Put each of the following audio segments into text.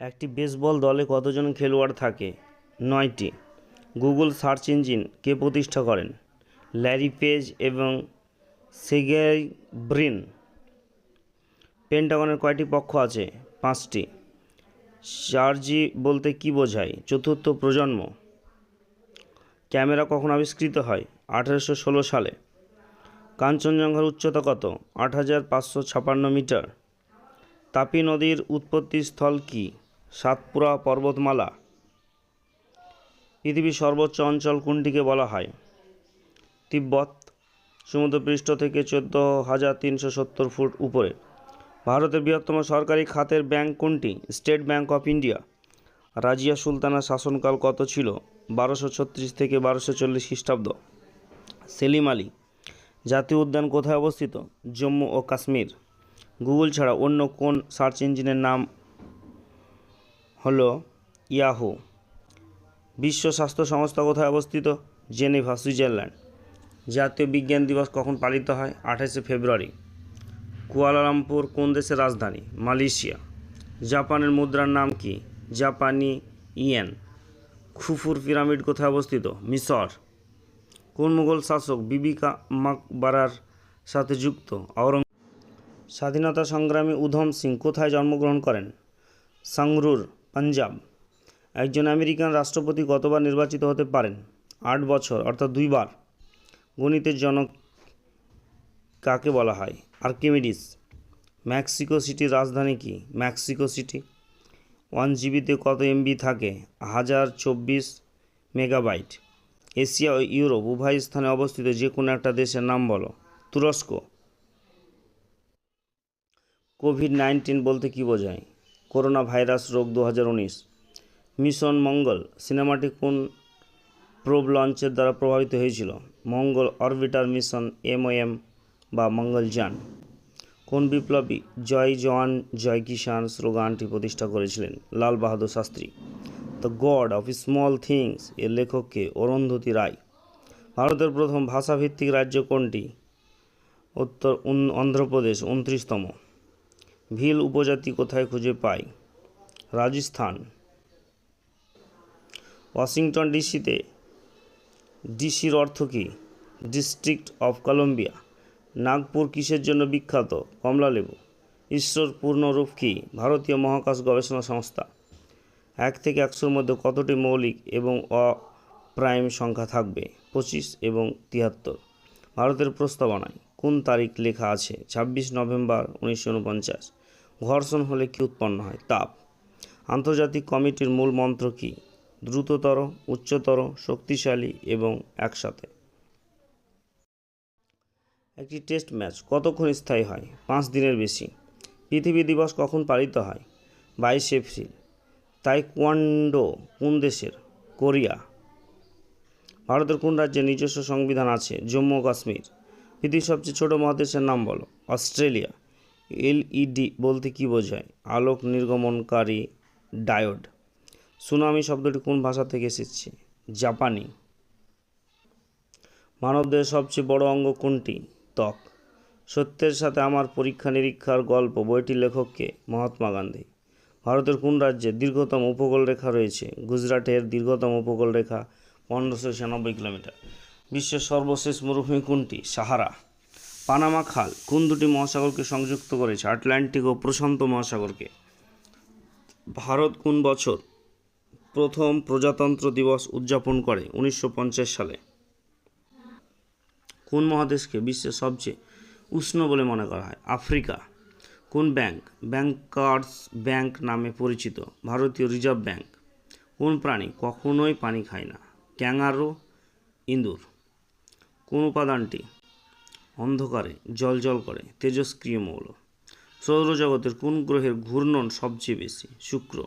একটি বেসবল দলে কতজন খেলোয়াড় থাকে? নয়টি। গুগল সার্চ ইঞ্জিন কে প্রতিষ্ঠা করেন? ল্যারি পেজ এবং সেগেই ব্রিন পেন্টাগনের কয়টি পক্ষ আছে? পাঁচটি। চার্জি বলতে কী বোঝায়? চতুর্থ প্রজন্ম। ক্যামেরা কখন আবিষ্কৃত হয়? আঠারোশো ষোলো সালে। কাঞ্চনজঙ্ঘার উচ্চতা কত? আট হাজার পাঁচশো ছাপান্ন মিটার। তাপি নদীর উৎপত্তিস্থল কি? সাতপুরা পর্বতমালা। পৃথিবীর সর্বোচ্চ অঞ্চল কোনটিকে বলা হয়। তিব্বত, সমুদ্রপৃষ্ঠ থেকে চোদ্দ হাজার তিনশো সত্তর ফুট উপরে। ভারতের বৃহত্তম সরকারি খাতের ব্যাংক কোনটি? State Bank of India. Razia সুলতানার শাসনকাল কত ছিল? বারোশো ছত্রিশ থেকে বারোশো চল্লিশ খ্রিস্টাব্দ। সেলিম আলী। জাতীয় উদ্যান কোথায় অবস্থিত? জম্মু ও কাশ্মীর। গুগল ছাড়া অন্য কোন সার্চ ইঞ্জিনের নাম হলো ইয়াহু, বিশ্ব স্বাস্থ্য সংস্থা কোথায় অবস্থিত? Geneva, Switzerland. জাতীয় বিজ্ঞান দিবস কখন পালিত হয়? আঠাশে ফেব্রুয়ারি। কুয়ালালামপুর কোন দেশের রাজধানী? মালয়েশিয়া। জাপানের মুদ্রার নাম কি? জাপানি ইয়েন। খুফুর পিরামিড কোথায় অবস্থিত? মিশর। কোন মুঘল শাসক বিবিকা মাকবারার সাথে যুক্ত? আওরঙ্গ স্বাধীনতা সংগ্রামী উধম সিং কোথায় জন্মগ্রহণ করেন? সাংরুর পাঞ্জাব। একজন আমেরিকান রাষ্ট্রপতি কতবার নির্বাচিত হতে পারেন? আট বছর, অর্থাৎ দুইবার গণিতের জনক কাকে বলা হয়? আর্কিমিডিস। মেক্সিকো সিটির রাজধানী কি? Mexico city. ওয়ান জিবিতে কত এমবি থাকে? হাজার চব্বিশ মেগাবাইট। এশিয়া ও ইউরোপ, উভয় স্থানে অবস্থিত যে কোনো একটা দেশের নাম বলো। তুরস্ক। কোভিড নাইন্টিন বলতে কী বোঝায়? করোনা ভাইরাস রোগ দু হাজার উনিশ। মিশন মঙ্গল সিনেমাটি কোন প্রোব লঞ্চের দ্বারা প্রভাবিত হয়েছিল? মঙ্গল অরবিটার মিশন, এমওএম বা মঙ্গলযান কোন বিপ্লবী জয় জওয়ান, জয় কিষাণ স্লোগানটি প্রতিষ্ঠা করেছিলেন? Lal Bahadur Shastri. The God of Small Things এর লেখককে অরুন্ধতী রায়। ভারতের প্রথম ভাষাভিত্তিক রাজ্য কোনটি? উত্তর অন্ধ্রপ্রদেশ, উনত্রিশতম। ভিল উপজাতি কোথায় খুঁজে পাই রাজস্থান। ওয়াশিংটন ডিসিতে। ডিসির অর্থ কী? District of Columbia. নাগপুর কিসের জন্য বিখ্যাত? কমলালেবু ইসরোর পূর্ণরূপ কী? ভারতীয় মহাকাশ গবেষণা সংস্থা। এক থেকে একশোর মধ্যে কতটি মৌলিক এবং অপ্রাইম সংখ্যা থাকবে? পঁচিশ এবং তিয়াত্তর। ভারতের প্রস্তাবনায়। কোন তারিখ লেখা আছে? ছাব্বিশ নভেম্বর উনিশশো উনপঞ্চাশ। ঘর্ষণ হলে কী উৎপন্ন হয়? তাপ। আন্তর্জাতিক কমিটির মূল মন্ত্র কী? দ্রুততর, উচ্চতর, শক্তিশালী এবং একসাথে। একটি টেস্ট ম্যাচ কতক্ষণ স্থায়ী হয়? পাঁচ দিনের বেশি। পৃথিবী দিবস কখন পালিত হয়? বাইশে এপ্রিল। তাইকোয়ান্ডো কোন দেশের? কোরিয়া। ভারতের কোন রাজ্যে নিজস্ব সংবিধান আছে? জম্মু কাশ্মীর। পৃথিবীর সবচেয়ে ছোট মহাদেশের নাম বলো, অস্ট্রেলিয়া। এলইডি বলতে কী বোঝায়? আলোক নির্গমনকারী ডায়োড। সুনামি শব্দটি কোন ভাষা থেকে এসেছে? জাপানি। মানবদেহের সবচেয়ে বড় অঙ্গ কোনটি? ত্বক। সত্যের সাথে আমার পরীক্ষা নিরীক্ষার গল্প, বইটির লেখককে মহাত্মা গান্ধী। ভারতের কোন রাজ্যে দীর্ঘতম উপকূল রেখা রয়েছে? গুজরাটের দীর্ঘতম উপকূল রেখা পনেরোশো ছিয়ানব্বই কিলোমিটার। বিশ্বের সর্বশেষ মরুভূমি কোনটি? সাহারা, পানামা খাল, কোন দুটি মহাসাগরকে সংযুক্ত করেছে? আটলান্টিক ও প্রশান্ত মহাসাগরকে। ভারত কোন বছর প্রথম প্রজাতন্ত্র দিবস উদযাপন করে? উনিশশো পঞ্চাশ সালে। কোন মহাদেশকে বিশ্বের সবচেয়ে উষ্ণ বলে মনে করা হয়? আফ্রিকা। কোন ব্যাংক? ব্যাংকার্স ব্যাংক নামে পরিচিত। ভারতীয় রিজার্ভ ব্যাংক। কোন প্রাণী কখনোই পানি খায় না? ক্যাঙ্গারো, ইঁদুর। কোন উপাদানটি? অন্ধকারে, জল করে, তেজস্ক্রিয় মৌল। সৌরজগতের কোন গ্রহের ঘূর্ণন সবচেয়ে বেশি? শুক্র।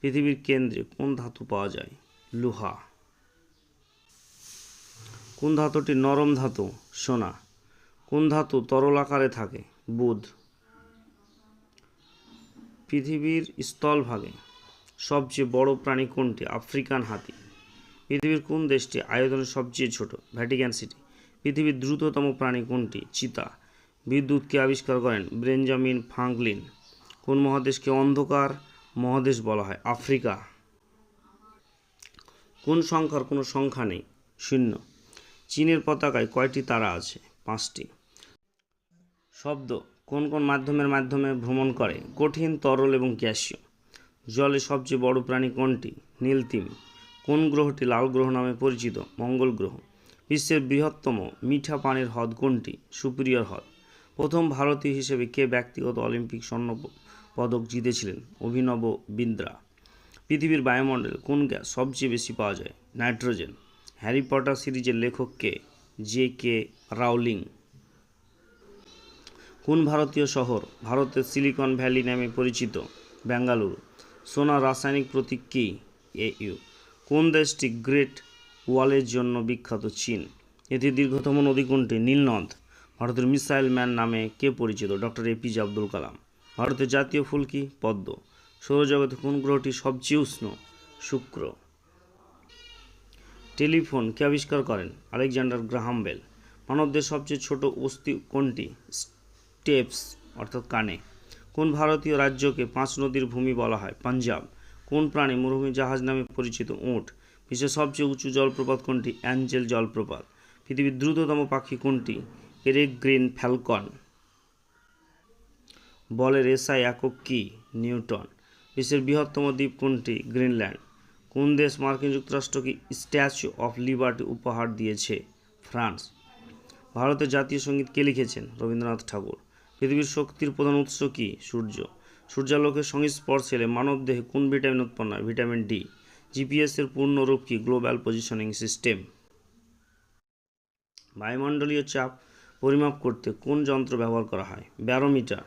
পৃথিবীর কেন্দ্রে কোন ধাতু পাওয়া যায়? লোহা। কোন ধাতুটি নরম ধাতু? সোনা। কোন ধাতু তরল আকারে থাকে? বুধ। পৃথিবীর স্থলভাগে সবচেয়ে বড় প্রাণী কোনটি? আফ্রিকান হাতি। পৃথিবীর কোন দেশটি আয়তনে সবচেয়ে ছোট? Vatican City. পৃথিবীর দ্রুততম প্রাণী কোনটি? চিতা। বিদ্যুৎকে আবিষ্কার করেন বেঞ্জামিন ফ্রাঙ্কলিন। কোন মহাদেশকে অন্ধকার মহাদেশ বলা হয়? আফ্রিকা। কোন সংখ্যার কোনো সংখ্যা নেই? শূন্য। চীনের পতাকায় কয়টি তারা আছে? পাঁচটি। শব্দ। কোন কোন মাধ্যমের মাধ্যমে ভ্রমণ করে? কঠিন, তরল এবং গ্যাসীয়। জলে সবচেয়ে বড় প্রাণী কোনটি? নীলতিমি কোন গ্রহটি লাল গ্রহ নামে পরিচিত? মঙ্গল গ্রহ। বিশ্বের বৃহত্তম মিঠা পানির হ্রদ কোনটি? সুপিরিয়র হ্রদ। প্রথম ভারতীয় হিসেবে কে ব্যক্তিগত অলিম্পিক স্বর্ণ পদক জিতেছিলেন? অভিনব বিন্দ্রা। পৃথিবীর বায়ুমণ্ডলে কোন গ্যাস সবচেয়ে বেশি পাওয়া যায়? নাইট্রোজেন। হ্যারি পটার সিরিজের লেখক কে? J K Rowling. কোন ভারতীয় শহর ভারতের সিলিকন ভ্যালি নামে পরিচিত? বেঙ্গালুরু সোনা রাসায়নিক প্রতীক কী? এ ইউ। কোন দেশটি গ্রেট ওয়ালের জন্য বিখ্যাত চীন। এটি দীর্ঘতম নদী কোনটি নীলনদ, ভারতের মিসাইল ম্যান নামে কে পরিচিত? Doctor APJ Abdul Kalam. ভারতের জাতীয় ফুল কি? পদ্ম। সৌরজগতে কোন গ্রহটি সবচেয়ে উষ্ণ? শুক্র। টেলিফোন কে আবিষ্কার করেন? Alexander Graham bell. মানবদের সবচেয়ে ছোট অস্থি কোনটি? স্টেপস, অর্থাৎ কানে। কোন ভারতীয় রাজ্যকে পাঁচ নদীর ভূমি বলা হয়? পাঞ্জাব। কোন প্রাণী মরুভূমি জাহাজ নামে পরিচিত? উট। বিশ্বের সবচেয়ে উঁচু জলপ্রপাত কোনটি? অ্যাঞ্জেল জলপ্রপাত। পৃথিবীর দ্রুততম পাখি কোনটি? Peregrine falcon. বলের এসআই একক কি? নিউটন। বিশ্বের বৃহত্তম দ্বীপ কোনটি? গ্রিনল্যান্ড। কোন দেশ মার্কিন যুক্তরাষ্ট্রকে স্ট্যাচু অফ লিবার্টি উপহার দিয়েছে? ফ্রান্স। ভারতের জাতীয় সংগীত কে লিখেছেন? রবীন্দ্রনাথ ঠাকুর। পৃথিবীর শক্তির প্রধান উৎস কি? সূর্য। সূর্যালোকের সংস্পর্শে এলে মানবদেহে কোন ভিটামিন উৎপন্ন হয়? Vitamin D. জিপিএস এর পূর্ণ রূপ কি গ্লোবাল পজিশনিং সিস্টেম বায়ুমণ্ডলীয় চাপ পরিমাপ করতে কোন যন্ত্র ব্যবহার করা হয়? ব্যারোমিটার।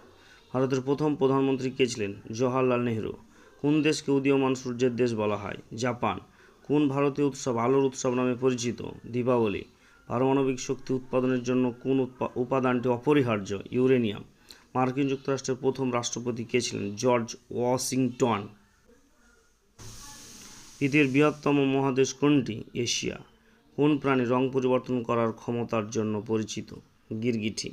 ভারতের প্রথম প্রধানমন্ত্রী কে ছিলেন? জওহরলাল নেহরু। কোন দেশকে উদীয়মান সূর্যের দেশ বলা হয়? জাপান। কোন ভারতীয় উৎসব আলোর উৎসব নামে পরিচিত? দীপাবলি। পারমাণবিক শক্তি উৎপাদনের জন্য কোন উপাদানটি অপরিহার্য? ইউরেনিয়াম। মার্কিন যুক্তরাষ্ট্রের প্রথম রাষ্ট্রপতি কে ছিলেন? George Washington. পৃথিবীর বৃহত্তম মহাদেশ কোনটি? এশিয়া। কোন প্রাণী রং পরিবর্তন করার ক্ষমতার জন্য পরিচিত? গিরগিটি।